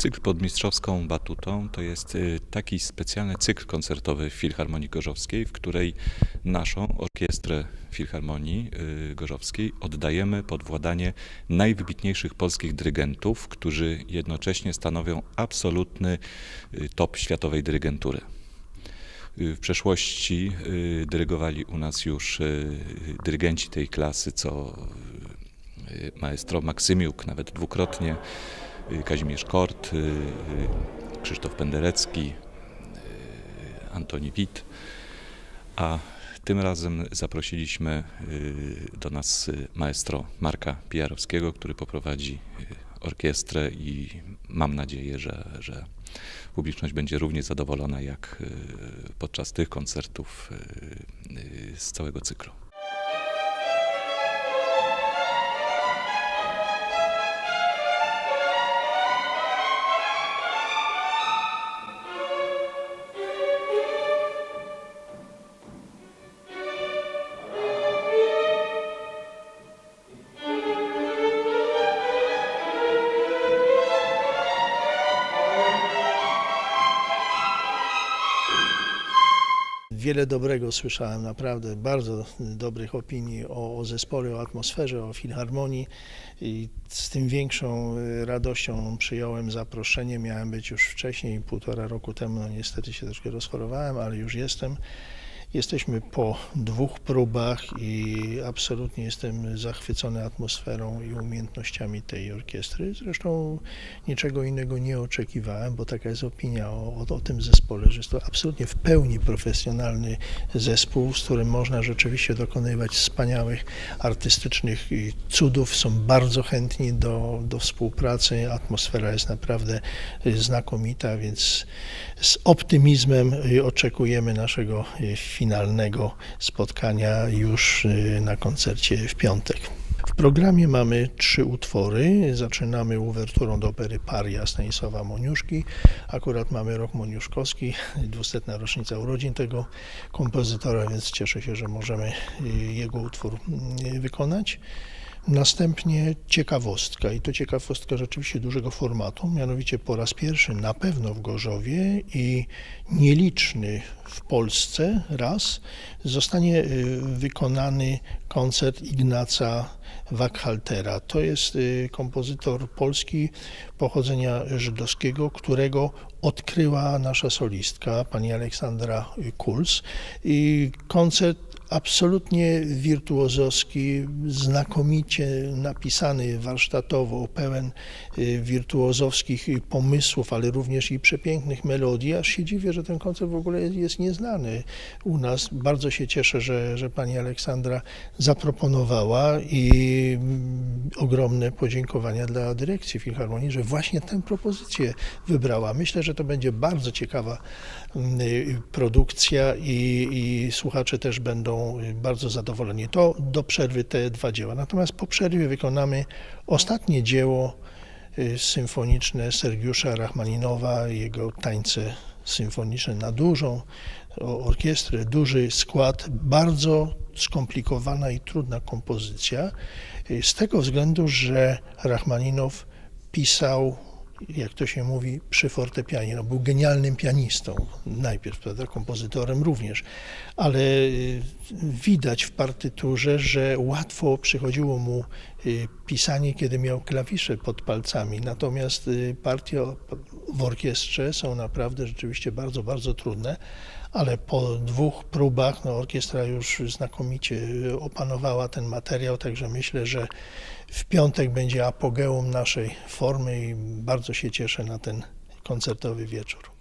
Cykl pod mistrzowską batutą to jest y, taki specjalny cykl koncertowy w Filharmonii Gorzowskiej, w której naszą orkiestrę Filharmonii y, Gorzowskiej oddajemy pod władanie najwybitniejszych polskich dyrygentów, którzy jednocześnie stanowią absolutny y, top światowej dyrygentury. W przeszłości dyrygowali u nas już dyrygenci tej klasy, co maestro Maksymiuk, nawet dwukrotnie, Kazimierz Kort, y, y, Krzysztof Penderecki, Antoni Wit, a tym razem zaprosiliśmy do nas maestro Marka Pijarowskiego, który poprowadzi orkiestrę i mam nadzieję, że, że publiczność będzie równie zadowolona jak podczas tych koncertów z całego cyklu. Wiele dobrego słyszałem, naprawdę bardzo dobrych opinii o, o zespole, o atmosferze, o filharmonii i z tym większą y, radością przyjąłem zaproszenie. Miałem być już wcześniej, półtora roku temu, no niestety się troszkę rozchorowałem, ale już jestem. Jesteśmy po dwóch próbach i absolutnie jestem zachwycony atmosferą i umiejętnościami tej orkiestry. Zresztą niczego innego nie oczekiwałem, bo taka jest opinia o, o, tym zespole, że jest to absolutnie w pełni profesjonalny zespół, z którym można rzeczywiście dokonywać wspaniałych artystycznych cudów. Są bardzo chętni do, do współpracy. Atmosfera jest naprawdę znakomita, więc z optymizmem oczekujemy naszego finalnego spotkania już y, na koncercie w piątek. W programie mamy trzy utwory. Zaczynamy uwerturą do opery Paria Stanisława Moniuszki. Akurat mamy rok moniuszkowski, 200. rocznica urodzin tego kompozytora, więc cieszę się, że możemy y, jego utwór y, wykonać. Następnie ciekawostka i to ciekawostka rzeczywiście dużego formatu, mianowicie po raz pierwszy na pewno w Gorzowie i nieliczny w Polsce raz zostanie y, wykonany koncert Ignaca Wackhaltera. To jest y, kompozytor polski pochodzenia żydowskiego, którego odkryła nasza solistka, pani Aleksandra Kuls. I koncert absolutnie wirtuozowski, znakomicie napisany warsztatowo, pełen y, wirtuozowskich pomysłów, ale również i przepięknych melodii. Aż się dziwię, że ten koncert w ogóle jest nieznany u nas. Bardzo się cieszę, że, że pani Aleksandra zaproponowała i mm, ogromne podziękowania dla dyrekcji Filharmonii, że właśnie tę propozycję wybrała. Myślę, że to będzie bardzo ciekawa mm, y, produkcja i, i słuchacze też będą bardzo zadowoleni. To do przerwy te dwa dzieła. Natomiast po przerwie wykonamy ostatnie dzieło y, symfoniczne Sergiusza Rachmaninowa, jego tańce symfoniczne na dużą orkiestrę, duży skład, bardzo skomplikowana i trudna kompozycja, y, z tego względu, że Rachmaninow pisał jak to się mówi, przy fortepianie. No, był genialnym pianistą, najpierw, prawda, kompozytorem również, ale y, widać w partyturze, że łatwo przychodziło mu y, pisanie, kiedy miał klawisze pod palcami, natomiast partie w orkiestrze są naprawdę rzeczywiście bardzo, bardzo trudne, ale po dwóch próbach no, orkiestra już znakomicie opanowała ten materiał, także myślę, że w piątek będzie apogeum naszej formy i bardzo się cieszę na ten koncertowy wieczór.